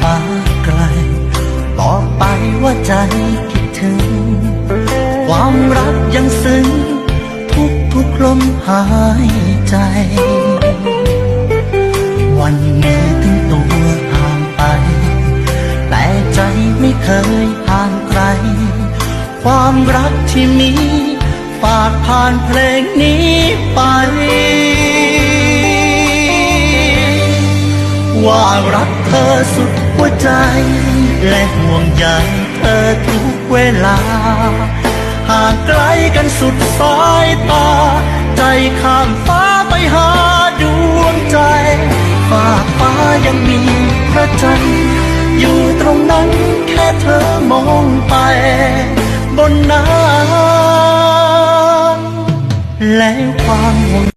ฟ้าไกล บอกไปว่าใจคิดถึง ความรักยังซึ้ง ทุกทุกลมหายใจ วันนี้ถึงตัวห่างไป แต่ใจไม่เคยห่างใคร ความรักที่มี ฝากผ่านเพลงนี้ไป ว่ารักเธอสุดหัวใจ และห่วงใยเธอทุกเวลา ห่างไกลกันสุดสายตา ใจข้ามฟ้าไปหาดวงใจฝากฟ้ายังมีพระจันทร์อยู่ตรงนั้นแค่เธอมองไป บนน้ำแล้วความห่วง